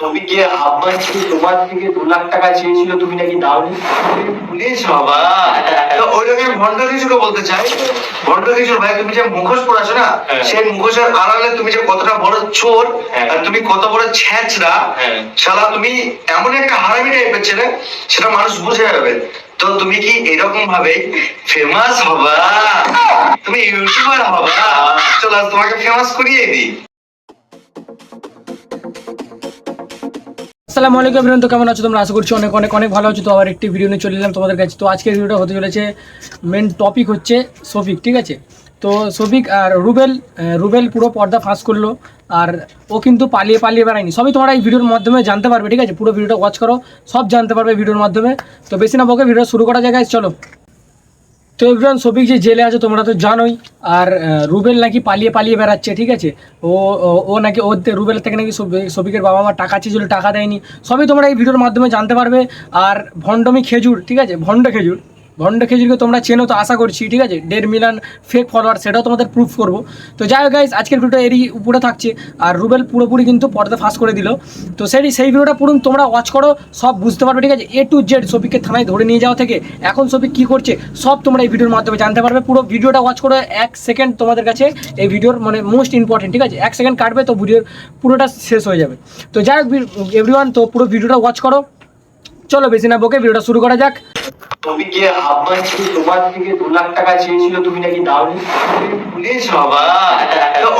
তুমি কি আব্বাস কি তোমার থেকে দু লাখ টাকা চেয়েছিল তুমি নাকি দাওনি? পুলিশ বাবা। ভণ্ড কিছুকে বলতে চাই। ভণ্ড কিছু ভাই তুমি যে মুখোশ পড়াছো না হ্যাঁ। সেই মুখোশের আড়ালে তুমি যে কতটা বড় চোর হ্যাঁ। আর তুমি কত বড় ছ্যাঁচড়া হ্যাঁ। শালা তুমি এমন একটা হারামি টাইপের ছেলে সেটা মানুষ বুঝে যাবে। তো তুমি কি এরকম ভাবে ফেমাস হবা? তুমি ইউটিউবার হবা? চলো তোমাকে ফেমাস করিয়ে দিই। আসসালামু আলাইকুম তো কেমন আছো তোমরা? আশা করছি অনেক অনেক অনেক ভালো আছো। তো আবার একটি ভিডিও নিয়ে চলে এলাম তোমাদের কাছে। তো আজকের ভিডিওটা হতে চলেছে মেন টপিক হচ্ছে সফিক ঠিক আছে? তো সফিক আর রুবেল রুবেল পুরো পর্দা ফাঁস করল আর ও কিন্তু পালিয়ে পালিয়ে বেড়ায়নি। সবই তোমরা এই ভিডিওর মাধ্যমে জানতে পারবে, ঠিক আছে? পুরো ভিডিওটা ওয়াচ করো, সব জানতে পারবে ভিডিওর মাধ্যমে। তো বেশি না বকে ভিডিও শুরু করা জায়গায় চলো। তো এভরিওয়ান সফিক যে জেলে আছে, তোমরা তো জানোই। আর রুবেল নাকি পালিয়ে পালিয়ে বেড়াচ্ছে, ঠিক আছে? ও, ও- নাকি ওর রুবেল থেকে নাকি সফি- সফিকের বাবা মা টাকা চেয়েছিল, টাকা দেয়নি। সবই তোমরা এই ভিডিওর মাধ্যমে জানতে পারবে। আর ভণ্ডমি খেজুর, ঠিক আছে? ভণ্ড খেজুর। ভণ্ড খেজুরকে তোমরা চেনো তো, আশা করছি, ঠিক আছে? দেড় মিলিয়ন ফেক ফলোয়ার সেটাও তোমাদের প্রুফ করব। তো যাই হোক গাইজ আজকের ভিডিওটা এরই উপরে থাকছে। আর রুবেল পুরোপুরি কিন্তু পর্দা ফাঁস করে দিল। তো সেই সেই ভিডিওটা পুরো তোমরা ওয়াচ করো, সব বুঝতে পারবে, ঠিক আছে? এ টু জেড সফিককে থানায় ধরে নিয়ে যাওয়া থেকে, এখন সফিক কী করছে, সব তোমরা এই ভিডিওর মাধ্যমে জানতে পারবে। পুরো ভিডিওটা ওয়াচ করো, এক সেকেন্ড তোমাদের কাছে এই ভিডিওর মানে মোস্ট ইম্পর্টেন্ট ঠিক আছে? এক সেকেন্ড কাটবে তো ভিডিওর পুরোটা শেষ হয়ে যাবে। তো যাই হোক এভরিওয়ান তো পুরো ভিডিওটা ওয়াচ করো। চলো, বেশি না বকে ভিডিওটা শুরু করা যাক। তুমি কি আব্বাস তোমার থেকে দু লাখ টাকা চেয়েছিল তুমি নাকি দাওনি? বাবা!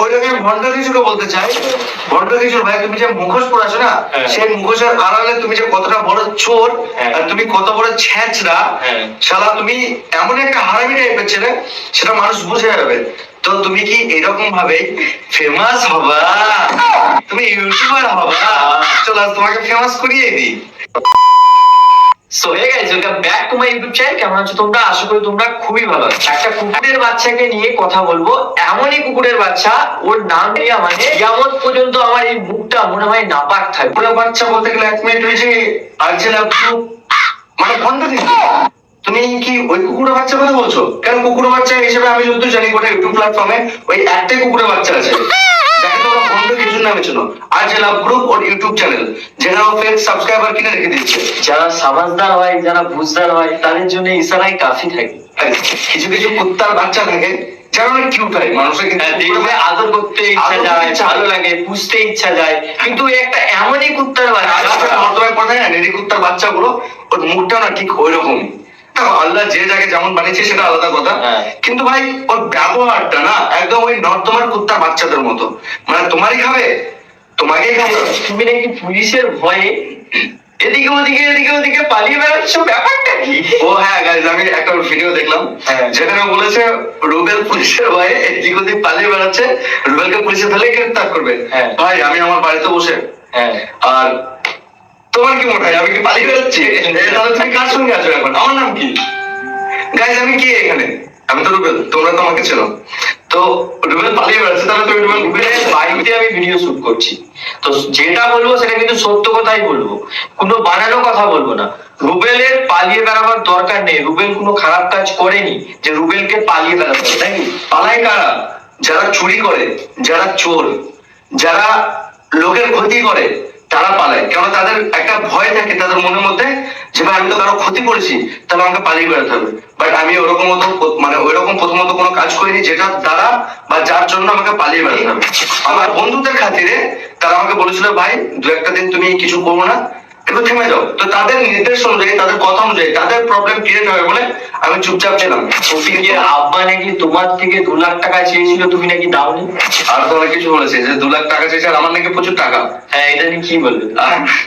ওই রকম ভণ্ড কিছুকে বলতে চাই ভণ্ড ভাই তুমি যে মুখোশ পড়াছো না হ্যাঁ। সেই মুখোশের আড়ালে তুমি যে কতটা বড় চোর হ্যাঁ। আর তুমি কত বড় ছ্যাঁচড়া হ্যাঁ। শালা তুমি এমন একটা হারামি টাইপের ছেলে সেটা মানুষ বুঝে যাবে তো তুমি কি এরকম ভাবে ফেমাস হবা? তুমি ইউটিউবার হবা? চলো তোমাকে ফেমাস করিয়ে দিই। So hey guys welcome back to my YouTube channel কেমন আছো তোমরা? আশা করি তোমরা খুবই ভালো আছো। একটা কুকুরের বাচ্চাকে নিয়ে কথা বলব। এমনই কুকুরের বাচ্চা, ওর নাম মানে পর্যন্ত আমার এই মুখটা মনে হয় নাপাক থাকবে পুরো বাচ্চা বলতে গেলে এক মিনিট হয়েছে আর্জেন আব্দু মানে ভণ্ড দিদি তুমি কি ওই কুকুরের বাচ্চা কথা বলছো? কেন কুকুরের বাচ্চা হিসেবে আমি যত জানি গোটা ইউটিউব প্ল্যাটফর্মে ওই একটাই কুকুরের বাচ্চা আছে। যাকে তোমরা ভণ্ড কিছু নামে চেনো আর্জেন আব গ্রুপ ওর ইউটিউব চ্যানেল যেখানে ও ফেক সাবস্ক্রাইবার কিনে রেখে দিচ্ছে যারা সামাজদার হয় যারা বুঝদার হয় তাদের জন্য ইশারাই কাফি থাকে। কিছু কিছু কুত্তার বাচ্চা থাকে যারা অনেক কিউট হয় মানুষের আদর করতে ইচ্ছা যায় ভালো লাগে পুষতে ইচ্ছা যায়। কিন্তু একটা এমনই কুত্তার বাচ্চা। না বাচ্চাগুলো ওর মুখটা না ঠিক ওই রকমই আল্লাহ যে যেমন বানিয়েছে সেটা আলাদা কথা। হ্যাঁ। কিন্তু ভাই ওর ব্যবহারটা না একদম ওই নর্দমার কুত্তার বাচ্চাদের মতো। মানে তোমারই খাবে তোমাকেই খাবে। তুমি নাকি পুলিশের ভয়ে এদিকে ওদিকে এদিকে ওদিকে পালিয়ে বেড়াচ্ছ? ব্যাপারটা কি? ও হ্যাঁ গাইজ আমি একটা ভিডিও দেখলাম। হ্যাঁ। যেখানে বলেছে রুবেল পুলিশের ভয়ে এদিক ওদিক পালিয়ে বেড়াচ্ছে। রুবেলকে পুলিশে ধরে গ্রেফতার করবে। হ্যাঁ। ভাই আমি আমার বাড়িতে বসে হ্যাঁ। আর তোমার কি মনে হয়? আমি কি পালিয়ে বেড়াচ্ছি তাহলে তুমি কার সঙ্গে আছো এখন? আমার নাম কি? গাইজ আমি কি এখানে? আমি তো রুবেল তোমরা তো আমাকে চেনো। তো রুবেল পালিয়ে বেড়াচ্ছে তাহলে তুমি রুবেল রুবেলের বাড়িতে আমি ভিডিও শুট করছি। তো যেটা বলব সেটা কিন্তু সত্য কথাই বলব। কোনো বানানো কথা বলব না। রুবেলের পালিয়ে বেড়াবার দরকার নেই। রুবেল কোনো খারাপ কাজ করেনি যে রুবেলকে পালিয়ে হবে, তাই কি? পালায় কারা? যারা চুরি করে যারা চোর যারা লোকের ক্ষতি করে তারা পালায়। কেন তাদের একটা ভয় থাকে, তাদের মনের মধ্যে যে, ভাই, আমি তো কারও ক্ষতি করেছি, তাহলে আমাকে পালিয়ে বেড়াতে হবে। বাট আমি ওরকম মানে ওইরকম প্রথমত কোনো কাজ করিনি, যেটা দ্বারা বা যার জন্য আমাকে পালিয়ে বেড়াতে হবে। আমার বন্ধুদের খাতিরে তারা আমাকে বলেছিল, ভাই দু একটা দিন তুমি কিছু করব না একটু থেমে যাও। তো তাদের নির্দেশ অনুযায়ী তাদের কথা অনুযায়ী তাদের প্রবলেম ক্রিয়েট হবে বলে আমি চুপচাপ ছিলাম। শফিকের আব্বা নাকি তোমার থেকে দু লাখ টাকা চেয়েছিল তুমি নাকি দাওনি? আর তো অনেক কিছু বলেছে যে দু লাখ টাকা চেয়েছে আর আমার নাকি প্রচুর টাকা? হ্যাঁ এটা নিয়ে কি বলবে?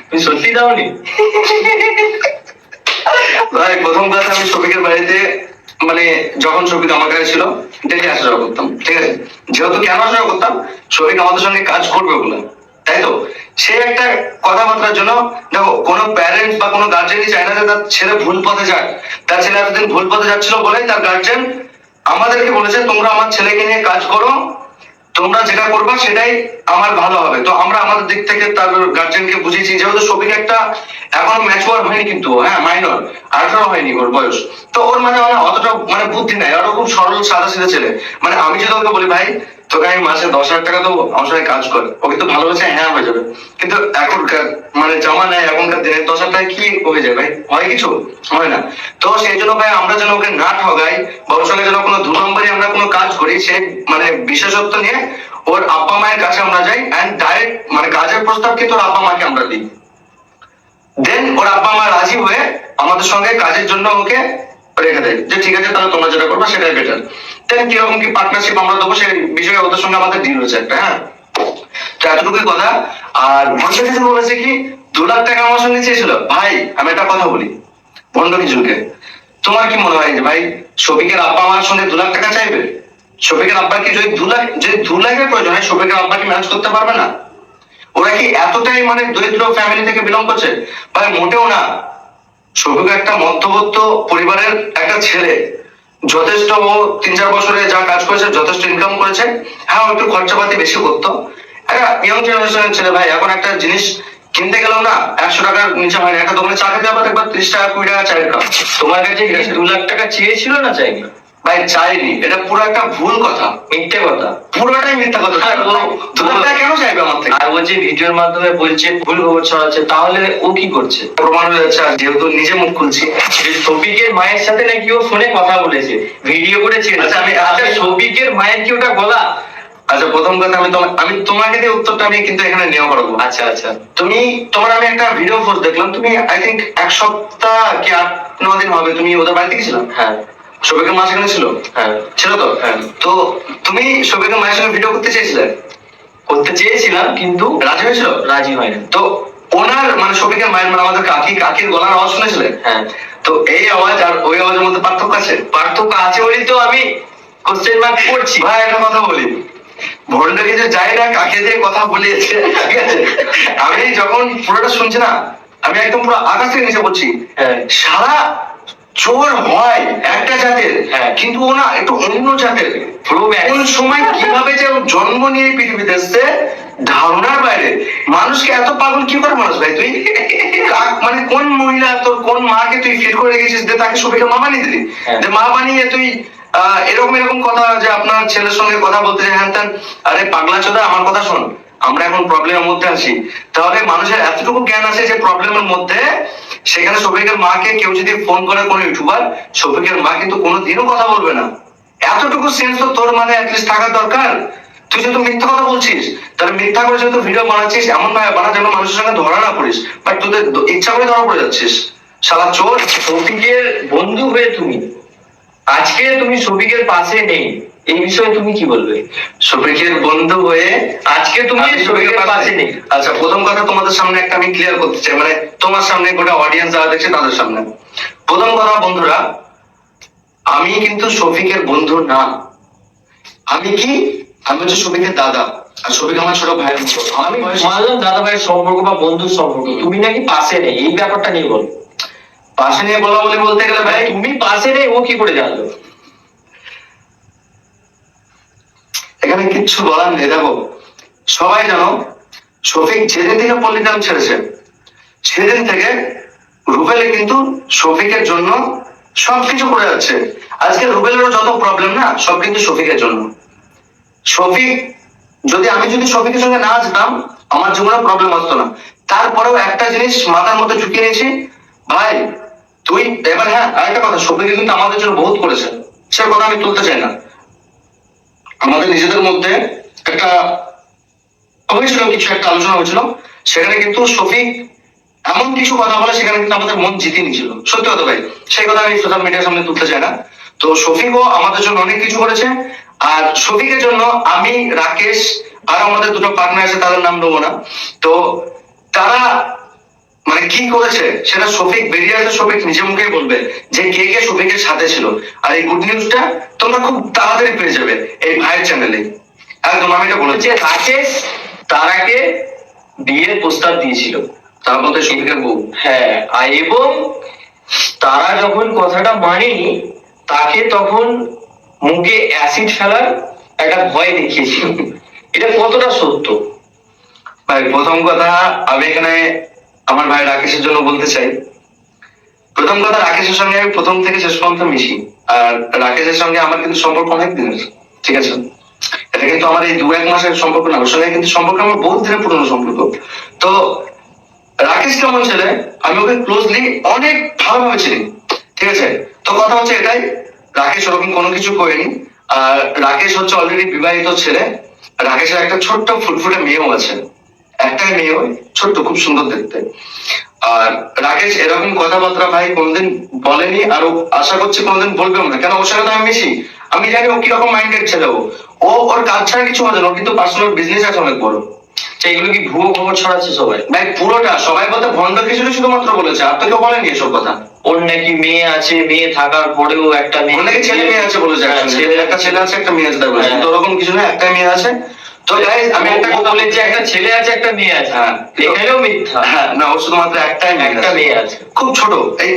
তুমি সত্যি দাওনি? ভাই প্রথম ক্লাস আমি শফিকের বাড়িতে মানে যখন শফিক আমার কাছে ছিল ডেলি আসা যাওয়া করতাম ঠিক আছে? যেহেতু কেন আসা যাওয়া করতাম শফিক আমাদের সঙ্গে কাজ করবে বলে। তাই তো? সে একটা কথাবার্তার জন্য, দেখো, কোনো প্যারেন্টস বা কোনো গার্জেনই চায় না যে তার ছেলে ভুল পথে যাক। তার ছেলে এতদিন ভুল পথে যাচ্ছিল বলে তার গার্জেন আমাদেরকে বলেছে, তোমরা আমার ছেলেকে নিয়ে কাজ করো। তোমরা যেটা করবা সেটাই আমার ভালো হবে। তো আমরা আমাদের দিক থেকে তার গার্জেনকে বুঝিয়েছি, যেহেতু সবিক একটা এখনও ম্যাচুয়ার হয়নি কিন্তু হ্যাঁ মাইনর আঠারো হয়নি ওর বয়স। তো ওর মানে মানে অতটা মানে বুদ্ধি নাই। ওর খুব সরল সাদা সিধা ছেলে। মানে আমি যদি ওকে বলি, ভাই তোকে আমি মাসে দশ হাজার টাকা দেবো, আমার সঙ্গে কাজ কর। ওকে তো ভালোবাসে হ্যাঁ হয়ে যাবে। কিন্তু এখনকার মানে জমা নেয়, এখনকার দিনে দশ হাজার টাকা কি হয়ে যায় ভাই? হয় কিছু? হয় না। তো সেই জন্য ভাই, আমরা যেন ওকে না ঠগাই বা ওর সঙ্গে যেন কোনো দু নম্বরই আমরা কোনো কাজ করি সেই মানে বিশেষত্ব নিয়ে ওর আব্বা মায়ের কাছে আমরা যাই অ্যান্ড ডাইরেক্ট মানে কাজের প্রস্তাব কিন্তু ওর আব্বা মাকে আমরা দিই। দেন ওর আব্বা মা রাজি হয়ে আমাদের সঙ্গে কাজের জন্য ওকে রেখে দেয় যে, ঠিক আছে, তাহলে তোমরা যেটা করবে সেটাই বেটার দেন কীরকম কি পার্টনারশিপ আমরা দেবো সেই বিষয়ে ওদের সঙ্গে আমাদের ডিল হয়েছে একটা হ্যাঁ? তো এতটুকুই কথা। আর ভন্ড কিছু বলেছে কি, দু লাখ টাকা আমার সঙ্গে চেয়েছিল। ভাই, আমি একটা কথা বলি ভন্ড কিছুকে তোমার কি মনে হয় ভাই, শফিকের আব্বা আমার সঙ্গে দু লাখ টাকা চাইবে? শফিকের আব্বা কি যদি দু লাখ, যদি দু লাখের প্রয়োজন হয়, শফিকের আব্বা কি ম্যানেজ করতে পারবে না? ওরা কি এতটাই মানে দরিদ্র ফ্যামিলি থেকে বিলং করছে? ভাই, মোটেও না। শফিক একটা মধ্যবর্ত পরিবারের একটা ছেলে। যথেষ্ট ও তিন চার বছরে যা কাজ করেছে, যথেষ্ট ইনকাম করেছে। হ্যাঁ একটু খরচাপাতি বেশি করতো। একটা ইয়ং জেনারেশনের ছেলে ভাই, এখন একটা জিনিস কিনতে গেলেও না, একশো টাকার নিচে হয় না। একটা দোকানে চা খেতে আবার ত্রিশ টাকা, কুড়ি টাকা চায়ের তোমার কাছে দু লাখ টাকা চেয়েছিল না চাইনি ভাই চাইনি। এটা পুরো একটা ভুল কথা মিথ্যে কথা। পুরোটাই মিথ্যা কথা। টাকা কেন চাইবে আমার থেকে? আর ও যে ভিডিওর মাধ্যমে বলছে ভুল খবর ছড়াচ্ছে তাহলে ও কি করছে? প্রমাণ হয়ে যাচ্ছে আর যেহেতু নিজে মুখ খুলছি। যে শফিকের মায়ের সাথে নাকি ও ফোনে কথা বলেছে ভিডিও করে ছেড়েছে। আচ্ছা, আমি- আচ্ছা শফিকের মায়ের কি ওটা গলা? আচ্ছা প্রথম কথা আমি তোমার আমি তোমাকে দিয়ে উত্তরটা আমি কিন্তু এখানে নেওয়া পারব আচ্ছা আচ্ছা। তুমি তোমার আমি একটা ভিডিও পোস্ট দেখলাম তুমি আই থিঙ্ক এক সপ্তাহ কি আট ন দিন হবে তুমি ওদের বাড়িতে গেছিলাম হ্যাঁ। সবিকের মা সেখানে ছিল? হ্যাঁ। ছিল তো? হ্যাঁ। তো তুমি সবিকের মায়ের সঙ্গে ভিডিও করতে চেয়েছিলে? করতে চেয়েছিলাম কিন্তু রাজি হয়েছিল? রাজি হয় না তো ওনার মানে সবিকের মায়ের মানে আমাদের কাকি কাকির গলার আওয়াজ শুনেছিলে? হ্যাঁ। তো এই আওয়াজ আর ওই আওয়াজের মধ্যে পার্থক্য আছে? পার্থক্য আছে বলেই তো আমি কোশ্চেন মার্ক করছি। ভাই একটা কথা বলি। ভন্ড কিছু যাই না কাকে দিয়ে কথা বলিয়েছে ঠিক আছে? আমি যখন পুরোটা শুনছি না আমি একদম পুরো আকাশ থেকে নিচে বলছি হ্যাঁ। সারা চোর হয় একটা জাতের হ্যাঁ। কিন্তু একটু অন্য জাতের। কোন সময় কীভাবে যে জন্ম নিয়ে পৃথিবীতে এসছে ধারণার বাইরে। মানুষকে এত পাগল কি করে মানুষ ভাই? তুই মানে কোন মহিলা তোর কোন মাকে তুই ফিট করে রেখেছিস যে তাকে সবাইকে মা বানিয়ে দিলি? হ্যাঁ। যে মা বানিয়ে তুই আহ, এরকম এরকম কথা যে আপনার ছেলের সঙ্গে কথা বলতে হ্যান ত্যান। আরে পাগলা চোদা আমার কথা শোন। আমরা এখন প্রবলেমের মধ্যে আছি। তাহলে মানুষের এতটুকু জ্ঞান আছে যে প্রবলেমের মধ্যে, সেখানে শফিকের মাকে কেউ যদি ফোন করে কোনো ইউটিউবার শফিকের মা কিন্তু কোনোদিনও কথা বলবে না। এতটুকু সেন্স তো তোর মানে অ্যাটলিস্ট থাকার দরকার। তুই যেহেতু মিথ্যা কথা বলছিস, তাহলে মিথ্যা করে যেহেতু ভিডিও বানাচ্ছিস, এমন ভাবে বানা যেন মানুষের সঙ্গে ধরা না পড়িস। বাট তোদের ইচ্ছা করে ধরা পড়ে যাচ্ছিস। শালা চোর, শফিকের বন্ধু হয়ে তুমি। আজকে তুমি শফিকের পাশে নেই। এই বিষয়ে তুমি কি বলবে? শফিকের বন্ধু হয়ে আজকে তুমি শফিকের পাশে নেই। আচ্ছা প্রথম কথা তোমাদের সামনে একটা আমি ক্লিয়ার করতে চাই। মানে তোমার সামনে গোটা অডিয়েন্স যারা দেখছে তাদের সামনে। প্রথম কথা বন্ধুরা আমি কিন্তু শফিকের বন্ধু না। আমি কি? আমি হচ্ছে শফিকের দাদা। আর শফিক আমার ছোট ভাইয়ের মতো। আমি আমি মানলাম দাদা ভাইয়ের সম্পর্ক বা বন্ধুর সম্পর্ক। তুমি নাকি পাশে নেই। এই ব্যাপারটা নিয়ে বল। পাশে নিয়ে বলা বলে বলতে গেলে ভাই তুমি পাশে নেই ও কি করে জানলো? এখানে কিচ্ছু বলার নেই। দেখো, সবাই জানো, শফিক যেদিন থেকে পল্লিগ্রাম ছেড়েছে, সেদিন থেকে রুবেলে কিন্তু শফিকের জন্য সবকিছু করে যাচ্ছে। আজকে রুবেলেরও যত প্রবলেম না, সব কিন্তু শফিকের জন্য। শফিক, যদি আমি যদি শফিকের সঙ্গে না যেতাম আমার জীবনে প্রবলেম আসতো না। তারপরেও একটা জিনিস মাথার মধ্যে ঢুকিয়ে নিয়েছি, ভাই, তুই, এবার হ্যাঁ আরেকটা কথা, শফিক কিন্তু আমাদের জন্য বহুত করেছে। সে কথা আমি তুলতে চাই না। আমাদের নিজেদের মধ্যে একটা হয়েছিল কিছু একটা আলোচনা হয়েছিল। সেখানে কিন্তু শফিক এমন কিছু কথা বলে, সেখানে কিন্তু আমাদের মন জিতে নিয়েছিল। সত্যি কথা ভাই, সেই কথা আমি সোশ্যাল মিডিয়ার সামনে তুলতে চাই না। তো শফিকও আমাদের জন্য অনেক কিছু করেছে, আর শফিকের জন্য আমি, রাকেশ, আর আমাদের দুটো পার্টনার আছে, তাদের নাম নেব না। তো তারা মানে কি করেছে? সেটা শফিক বেরিয়ে আসে শফিক নিজে মুখেই বলবে যে কে কে শফিকের সাথে ছিল। আর এই গুড নিউজটা তোমরা খুব তাড়াতাড়ি পেয়ে যাবে এই ভাইয়ের চ্যানেলে একদম আমি এটা বলেছি। রাকেশ তারাকে বিয়ের প্রস্তাব দিয়েছিল। তার মধ্যে শফিকের বউ। হ্যাঁ। আর এবং তারা যখন কথাটা মানেনি তাকে তখন মুখে অ্যাসিড ফেলার একটা ভয় দেখিয়েছিল। এটা কতটা সত্য? ভাই প্রথম কথা আমি এখানে আমার ভাই রাকেশের জন্য বলতে চাই। প্রথম কথা, রাকেশের সঙ্গে আমি প্রথম থেকে শেষ পর্যন্ত মিশি। আর রাকেশের সঙ্গে আমার কিন্তু সম্পর্ক অনেক দিনের, ঠিক আছে? এটা কিন্তু আমার এই দু এক মাসের সম্পর্ক না ওর সঙ্গে কিন্তু সম্পর্ক আমার বহুত দিনের পুরনো সম্পর্ক। তো রাকেশ কেমন ছেলে? আমি ওকে ক্লোজলি অনেক ভালোভাবে চিনি, ঠিক আছে? তো কথা হচ্ছে এটাই, রাকেশ ওরকম কোনো কিছু করেনি। আর রাকেশ হচ্ছে অলরেডি বিবাহিত ছেলে। রাকেশের একটা ছোট্ট ফুটফুটে মেয়েও আছে। একটাই মেয়ে ওই ছোট্ট খুব সুন্দর দেখতে। আর রাকেশ এরকম কথাবার্তা ভাই কোনদিন বলেনি আর আশা করছি কোনদিন বলবেও না। কেন ওর সাথে আমি মিশি। আমি জানি ও কীরকম মাইন্ডেড ছেলে ও। ও ওর কাজ ছাড়া কিছু হবে না কিন্তু পার্সোনাল বিজনেস আছে অনেক বড়। আচ্ছা, এগুলো কি ভুয়ো খবর ছড়াচ্ছে সবাই? ভাই পুরোটা। সবাই বলতে ভণ্ড কিছু শুধুমাত্র বলেছে আর তো কেউ বলেনি এসব কথা। ওর নাকি মেয়ে আছে মেয়ে থাকার পরেও একটা মেয়ে ছেলে মেয়ে আছে বলেছে হ্যাঁ, ছেলে একটা ছেলে আছে একটা মেয়ে আছে হ্যাঁ। ওরকম কিছু না একটা মেয়ে আছে। তো আমি একটা কথা বলেছে একটা ছেলে আছে একটা মেয়ে আছে। এখানেও মিথ্যা। না ওর শুধুমাত্র একটাই মেয়ে একটা মেয়ে আছে। খুব ছোট। এই।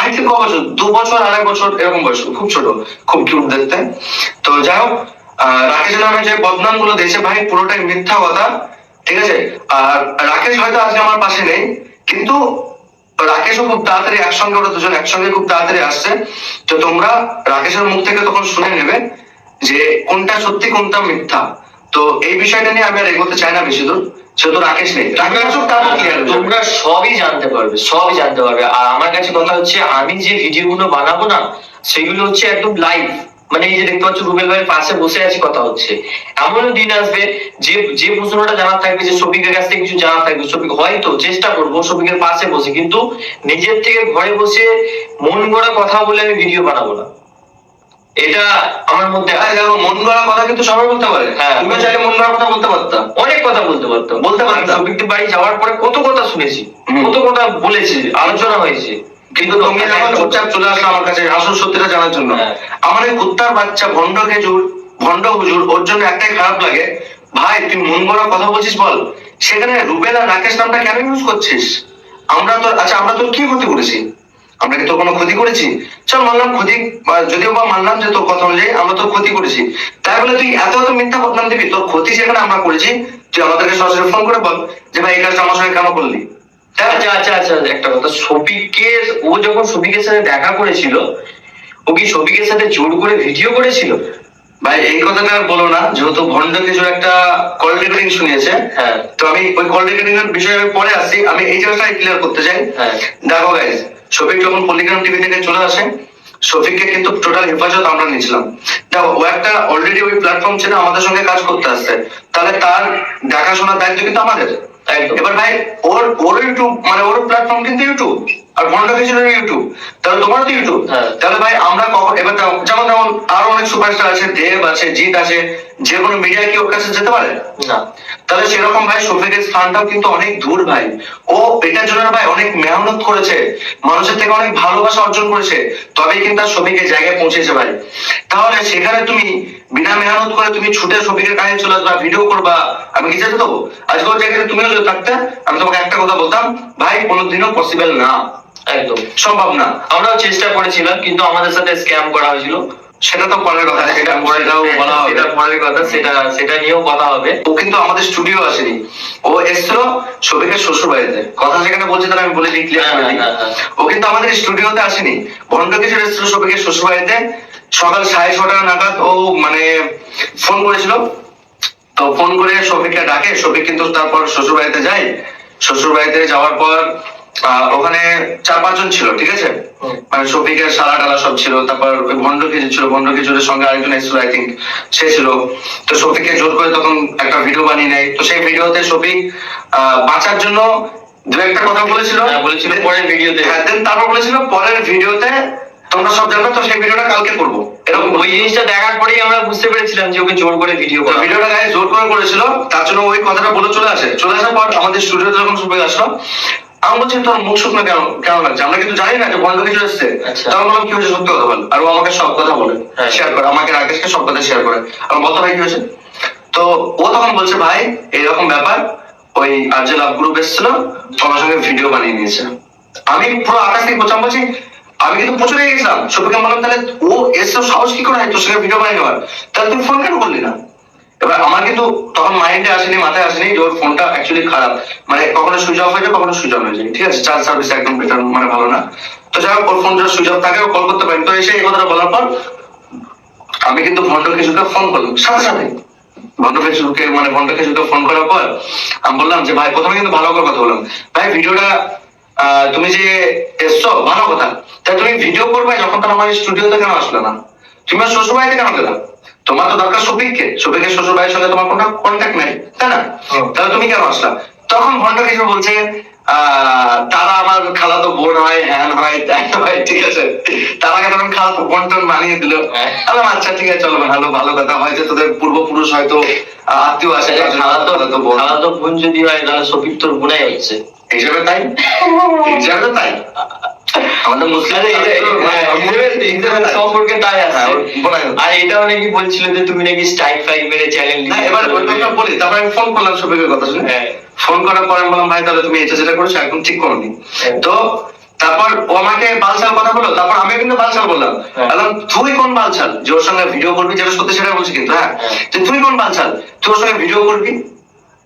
আই থিঙ্ক ক বছর দু বছর আড়াই বছর এরকম বয়স খুব ছোট খুব কিউট দেখতে। তো যাই হোক রাকেশ নামে যে বদনামগুলো দিয়েছে ভাই পুরোটাই মিথ্যা কথা ঠিক আছে? আর রাকেশ হয়তো আজকে আমার পাশে নেই কিন্তু রাকেশও খুব তাড়াতাড়ি একসঙ্গে ওরা দুজন একসঙ্গে খুব তাড়াতাড়ি আসছে। তো তোমরা রাকেশের মুখ থেকে তখন শুনে নেবে যে কোনটা সত্যি কোনটা মিথ্যা। তো এই বিষয়টা নিয়ে আমি আর এগোতে চাই না বেশি দূর। সেহেতু রাকেশ নেই। তোমরা সবই জানতে পারবে সবই জানতে পারবে। আর আমার কাছে কথা হচ্ছে আমি যে ভিডিও গুলো বানাবো না সেগুলো হচ্ছে একদম লাইভ মানে এই যে দেখতে পাচ্ছ রুবেল ভাইয়ের পাশে বসে আছি কথা হচ্ছে। এমন দিন আসবে যে যে প্রশ্নটা জানা থাকবে যে শফিকের কাছ থেকে কিছু জানা থাকবে শফিক হয়তো চেষ্টা করব শফিকের পাশে বসে কিন্তু নিজের থেকে ঘরে বসে মন গড়া কথা বলে আমি ভিডিও বানাবো না। এটা আমার মধ্যে আরে দেখো মন গড়া কথা কিন্তু সবাই বলতে পারে। হ্যাঁ। তুমি চাইলে মন গড়া কথা বলতে পারতা। অনেক কথা বলতে পারতাম। বলতে পারতাম। আমি বাড়ি যাওয়ার পরে কত কথা শুনেছি কত কথা বলেছি আলোচনা হয়েছে। কিন্তু তুমি যখন চুপচাপ চলে আসলো আমার কাছে আসল সত্যিটা জানার জন্য। হ্যাঁ। আমার এই কুত্তার বাচ্চা ভণ্ড খেজুর ভণ্ড হুজুর ওর জন্য একটাই খারাপ লাগে। ভাই তুই মন গড়া কথা বলছিস বল। সেখানে রুবেলা রাকেশ নামটা কেন ইউজ করছিস? আমরা তো আচ্ছা আমরা তোর কি ক্ষতি করেছি? আমরা কি তোর কোনো ক্ষতি করেছি? চল মানলাম ক্ষতি যদিও বা মানলাম যে তোর কথা অনুযায়ী আমরা তোর ক্ষতি করেছি। তাই বলে তুই এত এত মিথ্যা বদনাম দিবি? তোর ক্ষতি যেখানে আমরা করেছি তুই আমাদেরকে সরাসরি ফোন করে বল যে ভাই এই কাজটা আমার সঙ্গে কেন করলি? আচ্ছা আচ্ছা আচ্ছা একটা কথা। ও যখন সাথে দেখা করেছিল ও কি শফিকের সাথে জোর করে ভিডিও করেছিল? ভাই এই কথাটা আর বলো না যেহেতু ভণ্ড কিছুর একটা কল রেকর্ডিং শুনিয়েছে হ্যাঁ। তো আমি ওই কল রেকর্ডিং এর বিষয়ে পরে আসছি আমি এই জায়গাটা ক্লিয়ার করতে চাই। হ্যাঁ। দেখো গাইজ শফিক যখন পলিগ্রাম টিভি থেকে চলে আসে, শফিককে কিন্তু টোটাল হেফাজত আমরা নিয়েছিলাম। ও একটা অলরেডি ওই প্ল্যাটফর্ম ছেড়ে আমাদের সঙ্গে কাজ করতে আসছে। তাহলে তার দেখাশোনার দায়িত্ব কিন্তু আমাদের। এবার ভাই ওর ওর ইউটিউব মানে ওর প্ল্যাটফর্ম কিন্তু ইউটিউব আর ইউটিউব তাহলে তোমার তো ইউটিউব হ্যাঁ। তাহলে ভাই আমরা কখন এবার যেমন যেমন আরও অনেক সুপারস্টার আছে দেব আছে জিৎ আছে যে কোনো মিডিয়া কি ওর কাছে যেতে পারে? না। তাহলে সেরকম ভাই শফিকের স্থানটাও কিন্তু অনেক দূর ভাই। ও এটার জন্য ভাই অনেক মেহনত করেছে মানুষের থেকে অনেক ভালোবাসা অর্জন করেছে তবেই কিন্তু আর শফিকের জায়গায় পৌঁছেছে ভাই। তাহলে সেখানে তুমি বিনা মেহনত করে তুমি ছুটে শফিকের কাছে চলে আসবা ভিডিও করবা আমি কি যেতে দেবো? আজকে জায়গায় তুমিও যদি থাকতে আমি তোমাকে একটা কথা বলতাম ভাই কোনোদিনও পসিবল না। একদম সম্ভব না। আমরাও চেষ্টা করেছিলাম কিন্তু আমাদের সাথে স্ক্যাম করা হয়েছিল। সেটা তো পরের কথা সেটা পরেটাও বলা হবে। সেটা পরের কথা সেটা সেটা নিয়েও কথা হবে। ও কিন্তু আমাদের স্টুডিও আসেনি। ও এসেছিল শফিকের শ্বশুর বাড়িতে কথা যেখানে বলছে তাহলে আমি বলে দিই ক্লিয়ার হ্যাঁ, হ্যাঁ, ও কিন্তু আমাদের স্টুডিওতে আসেনি। ভন্ড কিছু এসেছিল শফিকের শ্বশুর বাড়িতে সকাল সাড়ে ছটা নাগাদ ও মানে ফোন করেছিল। তো ফোন করে শফিককে ডাকে শফিক কিন্তু তারপর শ্বশুর বাড়িতে যায়। শ্বশুর বাড়িতে যাওয়ার পর ওখানে চার পাঁচজন ছিল ঠিক আছে? মানে শফিকের সালা টালা সব ছিল তারপর ভন্ড কিছু ছিল ভন্ড কিছুরের সঙ্গে আরেকজন এসেছিল আই থিঙ্ক সে ছিল। তো শফিককে জোর করে তখন একটা ভিডিও বানিয়ে নেয়। তো সেই ভিডিওতে শফিক আহ, বাঁচার জন্য দু একটা কথা বলেছিল। হ্যাঁ, বলেছিল পরের ভিডিওতে। হ্যাঁ তারপর বলেছিল পরের ভিডিওতে তোমরা সব জানবে তো সেই ভিডিওটা কালকে করব। এরকম ওই জিনিসটা দেখার পরেই আমরা বুঝতে পেরেছিলাম যে ওকে জোর করে ভিডিও করা। ভিডিওটা গায়ে জোর করে করেছিল তার জন্য ওই কথাটা বলে চলে আসে। চলে আসার পর আমাদের স্টুডিওতে যখন সুবিধা আসলো আমি বলছি তোর মুখ শুকনো কেন কেন লাগছে? আমরা কিন্তু জানি না যে বন্ধ কিছু এসছে। আচ্ছা। তখন বললাম কি হয়েছে? সত্যি কথা বল। আর ও আমাকে সব কথা বলে হ্যাঁ। শেয়ার করে আমাকে রাকেশকে সব কথা শেয়ার করে। আমি বলতে ভাই কি হয়েছে? তো ও তখন বলছে ভাই এরকম ব্যাপার ওই আর যে লাভ গ্রুপ এসেছিল তোমার সঙ্গে ভিডিও বানিয়ে নিয়েছে। আমি পুরো আকাশ থেকে বলছি আমি কিন্তু প্রচুর গেছিলাম। সবাইকে বললাম, তাহলে ও এসে সাহস কি করে তোর সঙ্গে ভিডিও বানিয়ে নেওয়ার তাহলে তুমি ফোন কেন করলি না? এবার আমার কিন্তু তখন মাইন্ডে আসেনি, মাথায় আসেনি যে ওর ফোনটা অ্যাকচুয়ালি খারাপ। মানে কখনো সুইচ অফ হয়ে যায় কখনো সুইচ অন হয়ে যায় ঠিক আছে চার্জ সার্ভিস একদম বেটার মানে ভালো না। তো যাই হোক, ওর ফোন যদি সুইচ অফ থাকে কল করতে পারেন তো এসে এই কথাটা বলার পর আমি কিন্তু ভণ্ড কিছুকে ফোন করলাম। সাথে সাথে ভণ্ড কিছুকে মানে ভণ্ড কিছুকে ফোন করার পর আমি বললাম যে, ভাই, প্রথমে কিন্তু ভালো করে কথা বললাম। ভাই ভিডিওটা তুমি যে এসছো ভালো কথা। তাই তুমি ভিডিও করবে যখন তার আমার স্টুডিওতে কেন আসলে না? তুমি শ্বশুর বাড়িতে কেন গেলা? তোমার তো দরকার সফিককে। সফিকের শ্বশুর বাড়ির সঙ্গে তোমার কোনো কন্ট্যাক্ট নাই তাই না? তাহলে তুমি কেন আসলা? তখন ভণ্ড কিছু বলছে আহ, তারা আমার খালাতো বোন হয় হ্যান হয় ত্যান হয় ঠিক আছে? তারাকে তখন খালাতো বোন টোন বানিয়ে দিল। হ্যাঁ। আলাম আচ্ছা ঠিক আছে চলো ভালো ভালো কথা হয়তো তোদের পূর্বপুরুষ হয়তো আত্মীয় আছে তার খালাতো খালাতো বোন যদি হয় তাহলে সফিক তোর বোনাই হচ্ছে। হিসাবে তাই? হিসাবে তো তাই? আমাদের মুসলিম আরে এটা- হ্যাঁ, হিসেবে- হিসেবে সম্পর্কে তাই আছে। হ্যাঁ, ওর বোনাই হচ্ছে। আর এটা অনেকে বলছিল যে তুমি নাকি স্ট্রাইক ফাইক মেরে চ্যানেল এবার কথা বলি তারপরে আমি ফোন করলাম সফিকের কথা শুনে। হ্যাঁ। ফোন করার পরে বললাম ভাই তাহলে তুমি এটা যেটা করেছ একদম ঠিক করোনি। হ্যাঁ। তো তারপর ও আমাকে বালছাল কথা বলল তারপর আমি কিন্তু বালছাল বললাম। হ্যাঁ। বললাম তুই কোন বালছাল? যে ওর সঙ্গে ভিডিও করবি যেটা সত্যি সেটা বলছি কিন্তু হ্যাঁ। হ্যাঁ। তুই কোন বালছাল? তুই ওর সঙ্গে ভিডিও করবি?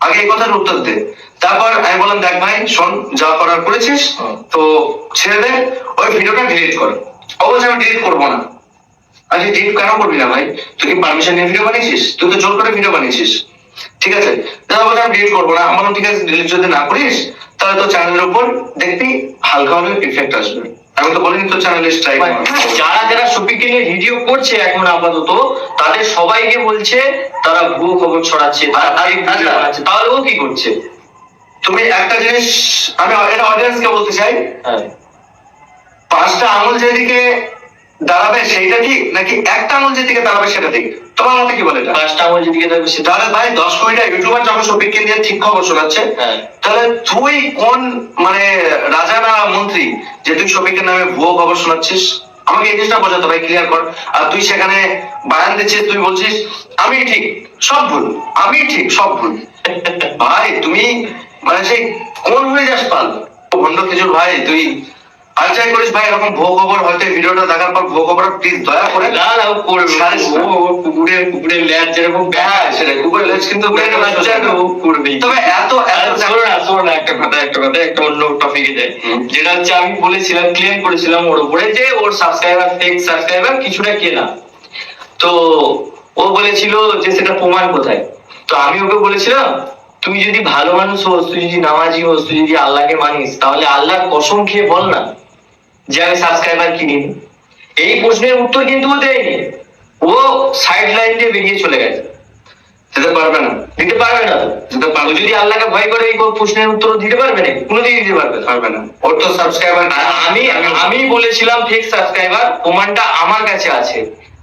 আগে এই কথার উত্তর দে। তারপর আমি বললাম দেখ ভাই শোন যা করার করেছিস তো ছেড়ে দে ওই ভিডিওটা ডিলিট কর। অবশ্যই আমি ডিলিট করব না। আরে ডিলিট কেন করবি না ভাই? তুই কি পারমিশন নিয়ে ভিডিও বানিয়েছিস? তুই তো জোর করে ভিডিও বানিয়েছিস। ঠিক আছে বলছে আমি ডিলিট করব না। আমার ঠিক আছে ডিলিট যদি না করিস তাহলে তো চ্যানেলের উপর দেখবি হালকা হলে ইফেক্ট আসবে। আমি তো বলিনি তো চ্যানেলে স্ট্রাইক যারা যারা শফিককে নিয়ে ভিডিও করছে এখন আপাতত তাদের সবাইকে বলছে তারা ভুয়ো খবর ছড়াচ্ছে তারা আচ্ছা। বানাচ্ছে তাহলে ও কি করছে? তুমি একটা জিনিস আমি এটা অডিয়েন্সকে বলতে চাই। হ্যাঁ। পাঁচটা আঙুল যেদিকে দাঁড়াবে সেইটা ঠিক নাকি একটা আঙুল যেদিকে দাঁড়াবে সেটা ঠিক? তোমার মতে কি বলে পাঁচটা আমার যেদিকে সেটা তাহলে ভাই দশ কোটিটা ইউটিউবার যখন শফিককে নিয়ে ঠিক খবর শোনাচ্ছে হ্যাঁ। তাহলে তুই কোন মানে রাজা না মন্ত্রী যে তুই শফিকের নামে ভুয়ো খবর শোনাচ্ছিস? আমাকে এই জিনিসটা বোঝাতে ভাই ক্লিয়ার কর। আর তুই সেখানে বায়ান দিচ্ছিস, তুই বলছিস, আমি ঠিক, সব ভুল, আমি ঠিক, সব ভুল। ভাই, তুমি মানে সেই কোন হয়ে যাস পাল? ভণ্ড কিছুর ভাই, তুই যাই করিস ভাই এরকম ভুয়ো খবর হয়তো ভিডিওটা দেখার পর ভুয়ো খবর প্লিজ দয়া করে না না ও করবে ও কুকুরের কুকুরের যেরকম হ্যাঁ সেটাই কুকুরের লেজ কিন্তু ও করবেই তবে এত এত শোনো না শোনো না একটা কথা একটা কথা একটা অন্য টপিকে যাই। যেটা হচ্ছে আমি বলেছিলাম ক্লেম করেছিলাম ওর উপরে যে ওর সাবস্ক্রাইবার সাবস্ক্রাইবার কিছুটা কেনা। তো ও বলেছিল যে সেটা প্রমাণ কোথায়? তো আমি ওকে বলেছিলাম তুই যদি ভালো মানুষ হোস তুই যদি নামাজি হোস তুই যদি আল্লাহকে মানিস তাহলে আল্লাহর কসম খেয়ে বল না। যে আমি সাবস্ক্রাইবার কিনি এই প্রশ্নের উত্তর কিন্তু ও দেয়নি। ও সাইড লাইন দিয়ে বেরিয়ে চলে গেছে। যেতে পারবে না। দিতে পারবে না যেতে পারবে। যদি আল্লাহকে ভয় করে এই প্রশ্নের উত্তর দিতে পারবে না কোনোদিন দিতে পারবে পারবে না। ওর তো সাবস্ক্রাইবার আমি আমি বলেছিলাম ফেক সাবস্ক্রাইবার প্রমাণটা আমার কাছে আছে।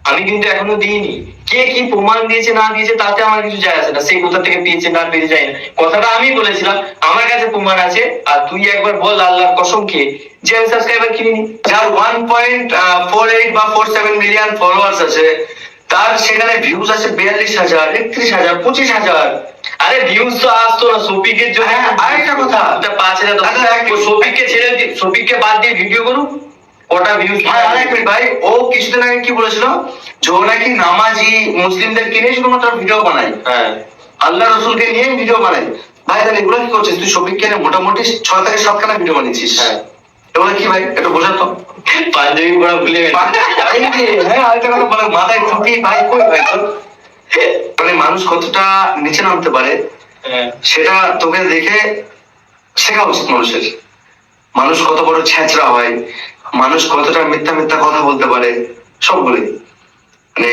আমি কিন্তু এখনও দিইনি। কে কি প্রমাণ দিয়েছে না দিয়েছে তাতে আমার কিছু যায় আসে না। সেই কোথা থেকে পেয়েছে না পেয়েছে যায় না। কথাটা আমি বলেছিলাম আমার কাছে প্রমাণ আছে আর তুই একবার বল আল্লাহর কসম খেয়ে। যে আমি সাবস্ক্রাইবার কিনিনি যার ওয়ান পয়েন্ট ফোর এইট বা ফোর সেভেন মিলিয়ন ফলোয়ার্স আছে তার সেখানে ভিউজ আছে বিয়াল্লিশ হাজার একত্রিশ হাজার পঁচিশ হাজার। আরে ভিউজ তো আসতো না সফিকের জন্য। হ্যাঁ, আরেকটা কথা। পাঁচ হাজার আচ্ছা, সফিককে ছেড়ে সফিককে বাদ দিয়ে ভিডিও করুক। ওটা ভিউজ ভাই আরেক মিনিট ভাই। ও কিছুদিন আগে কি বলেছিল? যে ও নাকি নামাজি মুসলিমদেরকে নিয়ে শুধুমাত্র ভিডিও বানায়। হ্যাঁ। আল্লাহ রসুলকে নিয়ে ভিডিও বানায়। ভাই তাহলে এগুলো কি করছিস? তুই শফিককে নিয়ে মোটামুটি ছয় থেকে সাতখানা ভিডিও বানিয়েছিস। হ্যাঁ। এগুলো কি ভাই? একটু বোঝাতো পাঞ্জাবি পড়া ভুলে হ্যাঁ আরেকটা কথা বলে। মাথায় টুপি ভাই কই ভাই? মানে মানুষ কতটা নিচে নামতে পারে হ্যাঁ। সেটা তোকে দেখে শেখা উচিত মানুষের। মানুষ কত বড় ছেঁচড়া হয় মানুষ কতটা মিথ্যা মিথ্যা কথা বলতে পারে সবগুলোই মানে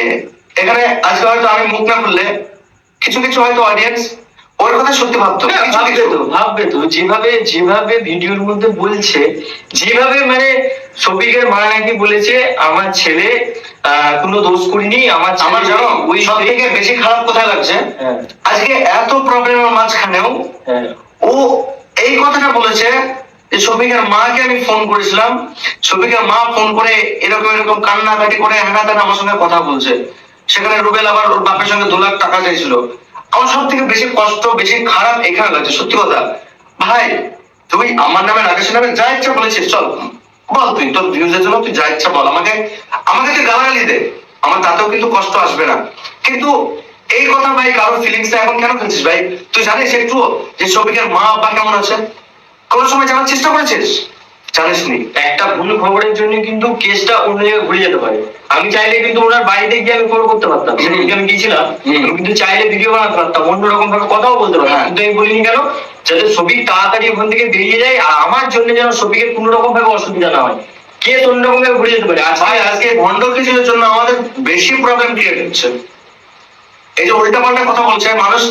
এখানে আজকে হয়তো আমি মুখ না খুললে কিছু কিছু হয়তো অডিয়েন্স ওর কথা সত্যি ভাবতো ভাববে তো ভাববে তো। যেভাবে যেভাবে ভিডিওর মধ্যে বলছে যেভাবে মানে শফিকের মা নাকি বলেছে আমার ছেলে আহ, কোনো দোষ করিনি আমার আমার জানো ওই সব থেকে বেশি খারাপ কোথায় লাগছে। হ্যাঁ। আজকে এত প্রবলেমের মাঝখানেও হ্যাঁ। ও এই কথাটা বলেছে যে শফিকের মাকে আমি ফোন করেছিলাম। শফিকের মা ফোন করে এরকম এরকম কান্নাকাটি করে হ্যানা তেনা আমার সঙ্গে কথা বলছে। সেখানে রুবেল আবার ওর বাপের সঙ্গে দু লাখ টাকা চাইছিল। আমার সব থেকে বেশি কষ্ট, বেশি খারাপ এখানে লাগছে, সত্যি কথা। ভাই তুই আমার নামে রাকেশের নামে যা ইচ্ছা বলেছিস, চল। বল তুই, তোর ভিউজের জন্য তুই যা ইচ্ছা বল। আমাকে আমাকে তুই গালাগালি দে। আমার তাতেও কিন্তু কষ্ট আসবে না। কিন্তু এই কথা ভাই, কারোর ফিলিংসটা এখন কেন খেলছিস ভাই? তুই জানিস একটু যে শফিকের মা বাবা কেমন আছে? কোন সময় জানার চেষ্টা করেছিস? জানিস নি একটা ভুল খবরের জন্য কিন্তু কেসটা অন্য জায়গায় ঘুরে যেতে পারে। আমি চাইলে কিন্তু ওনার বাড়িতে গিয়ে আমি খবর করতে পারতাম। সেদিনকে আমি গিয়েছিলাম। আমি কিন্তু চাইলে ভিডিও বানাতে পারতাম। অন্য রকম ভাবে কথাও বলতে পারতাম। হ্যাঁ। কিন্তু আমি বলিনি কেন? যাতে সবিক তাড়াতাড়ি ওখান থেকে বেরিয়ে যায় আর আমার জন্য যেন সবিকের কোনো রকম ভাবে অসুবিধা না হয়। কে অন্য রকম ভাবে ঘুরে যেতে পারে। আর ভাই আজকে ভণ্ড কিছুর জন্য আমাদের বেশি প্রবলেম ক্রিয়েট হচ্ছে। এই যে উল্টা পাল্টা কথা বলছে মানুষ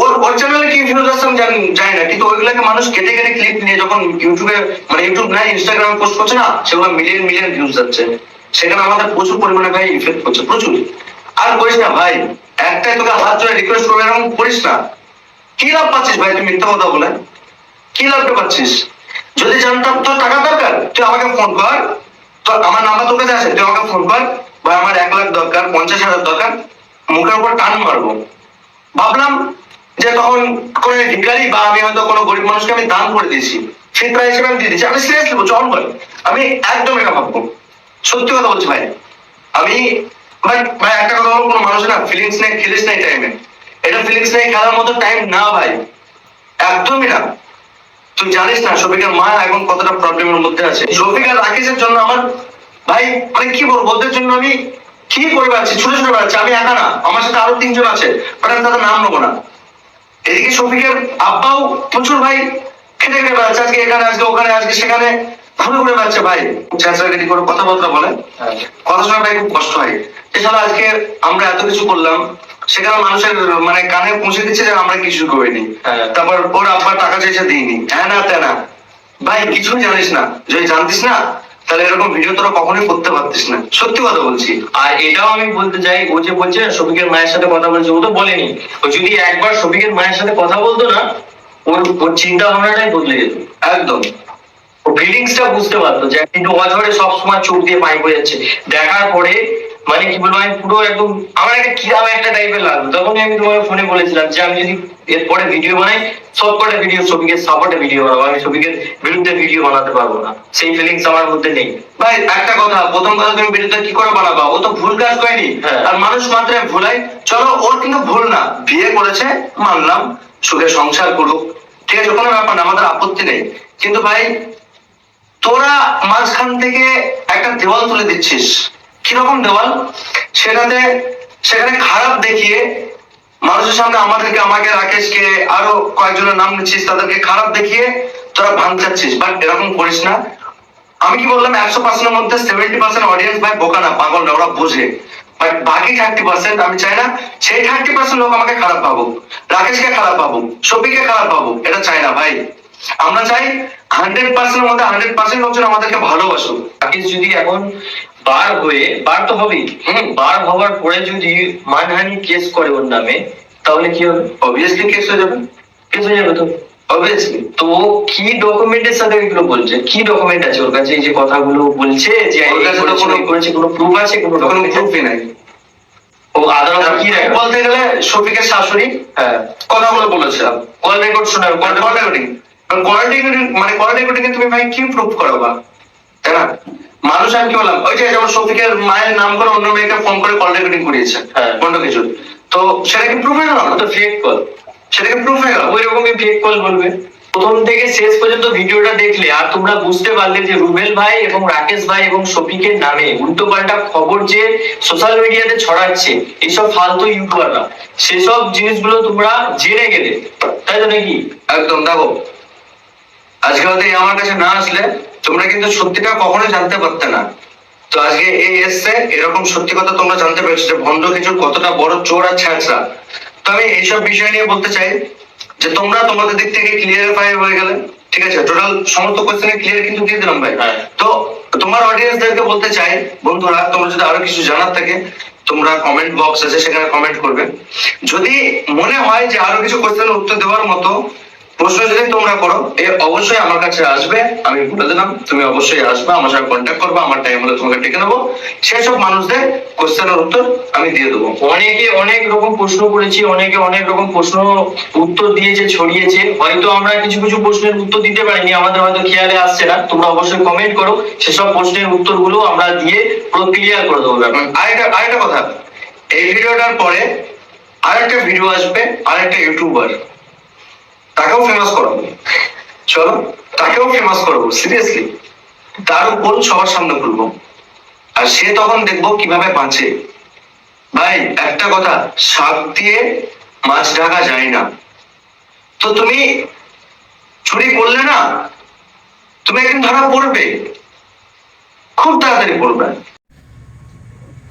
ওর ওর চ্যানেলে কি ভিউজ আসছে আমি জানি না, কিন্তু ওইগুলোকে মানুষ কেটে কেটে ক্লিপ নিয়ে যখন ইউটিউবে মানে ইউটিউব না ইনস্টাগ্রামে পোস্ট করছে না, সেগুলো মিলিয়ন মিলিয়ন ভিউজ যাচ্ছে। সেখানে আমাদের প্রচুর পরিমাণে ভাই ইফেক্ট করছে, প্রচুর। আর করিস না ভাই, একটাই তোকে হাত জোড়ে রিকোয়েস্ট করবে, এরকম করিস না। কি লাভ পাচ্ছিস ভাই তুই মিথ্যা কথা বলে? কি লাভটা পাচ্ছিস? যদি জানতাম তোর টাকা দরকার, তুই আমাকে ফোন কর। তোর আমার নাম্বার তোর কাছে আছে, তুই আমাকে ফোন কর। বা আমার এক লাখ দরকার, পঞ্চাশ হাজার দরকার, মুখের উপর টান মারবো। ভাবলাম যে তখন কোনো ভিখারি বা আমি হয়তো কোনো গরিব মানুষকে আমি দান করে দিয়েছি ফিতরা হিসেবে আমি দিয়ে দিয়েছি। আমি সিরিয়াসলি বলছি অন করে। আমি একদম এটা ভাববো সত্যি কথা বলছি ভাই। আমি, ভাই ভাই, একটা কথা বলব, কোনো মানুষ না ফিলিংস নেই খেলিস না এই টাইমে এটা ফিলিংস নেই, খেলার মতো টাইম না ভাই। একদমই না। তুই জানিস না, শফিকের মা এখন কতটা প্রবলেমের মধ্যে আছে। শফিক আর রাকেশের জন্য আমার, ভাই মানে কি বলব, ওদের জন্য আমি কি করে বেড়াচ্ছি, ছোট ছোট বেড়াচ্ছি। আমি একা না, আমার সাথে আরও তিনজন আছে বাট তাদের নাম নেব না। এদিকে শফিকের আব্বাও প্রচুর ভাই খেটে খেটে বেড়াচ্ছে আজকে এখানে আজকে ওখানে আজকে সেখানে। ঘুরে ঘুরে বেড়াচ্ছে ভাই ছেঁচড়াগেটি করে কথাবার্তা বলে। কথা শোনা ভাই খুব কষ্ট হয়। এছাড়া আজকে আমরা এত কিছু করলাম সেখানে মানুষের মানে কানে পৌঁছে দিচ্ছে যে আমরা কিছু করিনি। হ্যাঁ। তারপর ওর আব্বা টাকা চাইছে দিইনি। হ্যাঁ না তে না ভাই কিছুই জানিস না। যদি জানতিস না তাহলে এরকম ভিডিও তোরা কখনোই করতে পারতিস না। সত্যি কথা বলছি। আর এটাও আমি বলতে চাই, ও যে বলছে শফিকের মায়ের সাথে কথা বলছে, ও তো বলেনি। ও যদি একবার শফিকের মায়ের সাথে কথা বলতো না, ওর ওর চিন্তা ভাবনাটাই বদলে যেত। একদম। ও ফিলিংসটা বুঝতে পারতো যে, কিন্তু অঝরে সবসময় চোখ দিয়ে পাইপ হয়ে যাচ্ছে। দেখার পরে মানে কি বলব আমি পুরো একদম আমার একটা কিরাম একটা টাইপের লাগল। তখনই আমি তোমাকে ফোনে বলেছিলাম যে আমি যদি এরপরে ভিডিও বানাই সব কটা ভিডিও ছবিকে সাপোর্টে ভিডিও বানাবো আমি ছবিকে বিরুদ্ধে ভিডিও বানাতে পারব না। সেই ফিলিংস আমার মধ্যে নেই। ভাই একটা কথা প্রথম কথা তুমি বিরুদ্ধে কি করে বানাবা? ও তো ভুল কাজ করেনি। হ্যাঁ। আর মানুষ মাত্র ভুলাই। চলো ওর কিন্তু ভুল না। বিয়ে করেছে মানলাম সুখে সংসার করুক। ঠিক আছে কোনো ব্যাপার না আমাদের আপত্তি নেই। কিন্তু ভাই তোরা মাঝখান থেকে একটা দেওয়াল তুলে দিচ্ছিস। কীরকম দেওয়াল? সেটাতে, সেখানে খারাপ দেখিয়ে মানুষের সামনে আমাদেরকে, আমাকে, রাকেশকে, আরও কয়েকজনের নাম নিচ্ছিস, তাদেরকে খারাপ দেখিয়ে তোরা ভাঙচাচ্ছিস বাট এরকম করিস না। আমি কি বললাম, একশো পার্সেন্টের মধ্যে সেভেন্টি পার্সেন্ট অডিয়েন্স ভাই বোকা না, পাগল না, ওরা বোঝে। বাট বাকি থার্টি পার্সেন্ট আমি চাই না, সেই থার্টি পার্সেন্ট লোক আমাকে খারাপ পাবো রাকেশকে খারাপ পাবো শফিকে খারাপ পাবো এটা চাই না ভাই। আমরা চাই হান্ড্রেড পার্সেন্টের মধ্যে হান্ড্রেড পার্সেন্ট লোকজন আমাদেরকে ভালোবাসুক। রাকেশ যদি এখন বার হয়ে বার তো হবেই। বার হওয়ার পরে যদি মানহানি কেস করে ওর নামে তাহলে কি হবে? অবভিয়াসলি কেস হয়ে যাবে। কেস হয়ে যাবে তো? অবভিয়াসলি তো কি ডকুমেন্টের সাথে এগুলো বলছে? কি ডকুমেন্ট আছে? ওর কাছে এই যে কথাগুলো বলছে যে ওর কাছে তো কোনো- করেছে কোনো প্রুফ আছে? কোনো document? প্রুফই নাই। ও আদালতে কি বলতে গেলে শফিকের শাশুড়ি হ্যাঁ। কথাগুলো বলেছিলাম কল রেকর্ড শোনাবে কল রেকর্ডিং কল রেকর্ডিং মানে কল রেকর্ডিং তুমি ভাই কি প্রুফ করাবা? তাই না? মানুষ আমি কি বললাম? ওই যে যেমন শফিকের মায়ের নাম করে অন্য মেয়েকে ফোন করে কল রেকর্ডিং করিয়েছে হ্যাঁ। অন্য কিছু। তো সেটা কি প্রুফ হয়ে গেল? তো ফেক কল সেটা কি প্রুফ হয়ে গেল? ওই রকমই ফেক কল বলবে। প্রথম থেকে শেষ পর্যন্ত ভিডিওটা দেখলে আর তোমরা বুঝতে পারলে যে রুবেল ভাই এবং রাকেশ ভাই এবং শফিকের নামে উল্টো পাল্টা খবর যে সোশ্যাল মিডিয়াতে ছড়াচ্ছে এইসব ফালতু ইউটিউবাররা সেসব জিনিসগুলো তোমরা জেনে গেলে। তাই তো নাকি? একদম দেখো। আজকে হয়তো আমার কাছে না আসলে তোমরা কিন্তু সত্যিটা কখনোই জানতে পারতে না। তো আজকে এই এসছে এরকম সত্যি কথা তোমরা জানতে পেরেছ যে ভণ্ড কিছু কতটা বড় চোর আর ছ্যাঁচড়া। তো আমি এইসব বিষয় নিয়ে বলতে চাই যে তোমরা তোমাদের দিক থেকে ক্লিয়ারিফাই হয়ে গেলে ঠিক আছে? টোটাল সমস্ত কোশ্চেনে ক্লিয়ার কিন্তু দিয়ে দিলাম ভাই। হ্যাঁ। তো তোমার অডিয়েন্সদেরকে বলতে চাই বন্ধুরা তোমরা যদি আরও কিছু জানার থাকে তোমরা কমেন্ট বক্স আছে সেখানে কমেন্ট করবে। যদি মনে হয় যে আরও কিছু কোশ্চেনের উত্তর দেওয়ার মতো প্রশ্ন যদি তোমরা করো, এ অবশ্যই আমার কাছে আসবে, আমি বলে দিলাম, তুমি অবশ্যই আসবে, আমার সাথে কন্ট্যাক্ট করবে, আমার টাইম হলে তোমাকে ডেকে নেব। সেসব মানুষদের কোশ্চেনের উত্তর আমি দিয়ে দেবো। অনেকে অনেক রকম প্রশ্ন করেছি, অনেকে অনেক রকম প্রশ্ন উত্তর দিয়েছে, ছড়িয়েছে। হয়তো আমরা কিছু কিছু প্রশ্নের উত্তর দিতে পারিনি, আমাদের হয়তো খেয়ালে আসছে না। তোমরা অবশ্যই কমেন্ট করো, সেসব প্রশ্নের উত্তরগুলো আমরা দিয়ে ক্লিয়ার করে দেবো আরেকটা আরেকটা কথা, এই ভিডিওটার পরে আরেকটা ভিডিও আসবে, আরেকটা ইউটিউবার তাকেও ফেমাস করাবো। চলো, তাকেও ফেমাস করব সিরিয়াসলি তার উপর সবার সামনে খুলবো আর সে তখন দেখব কীভাবে বাঁচে। ভাই, একটা কথা, শাক দিয়ে মাছ ঢাকা যায় না। তো তুমি চুরি করলে না? তুমি একদিন ধরা পড়বে। খুব তাড়াতাড়ি পড়বে।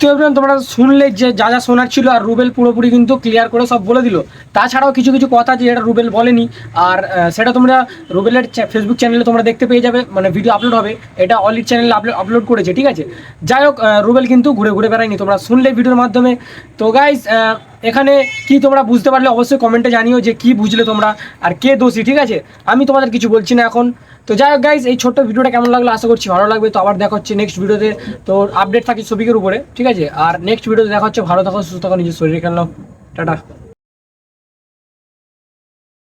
তো এবার তোমরা শুনলে যে যা যা শোনার ছিল আর রুবেল পুরোপুরি কিন্তু ক্লিয়ার করে সব বলে দিল। তাছাড়াও কিছু কিছু কথা যেটা রুবেল বলেনি, আর সেটা তোমরা রুবেলের ফেসবুক চ্যানেলে তোমরা দেখতে পেয়ে যাবে মানে ভিডিও আপলোড হবে। এটা অলিড চ্যানেলে আপলোড করেছে, ঠিক আছে? যাই হোক রুবেল কিন্তু ঘুরে ঘুরে বেড়ায়নি, তোমরা শুনলে ভিডিওর মাধ্যমে। তো গাইজ এখানে কি তোমরা বুঝতে পারলে অবশ্যই কমেন্টে জানিও যে কি বুঝলে তোমরা, আর কে দোষী, ঠিক আছে? আমি তোমাদের কিছু বলছি না এখন। তো যাই হোক গাইজ এই ছোট্ট ভিডিওটা কেমন লাগল আশা করছি ভালো লাগবে। তো আবার দেখা হচ্ছে নেক্সট ভিডিওতে তো। আপডেট থাকি ছবিকের উপরে, ঠিক আছে? আর নেক্সট ভিডিওতে দেখা হচ্ছে ভালো থাকো, সুস্থ থাকো, নিজের শরীরে খেললাম টাটা।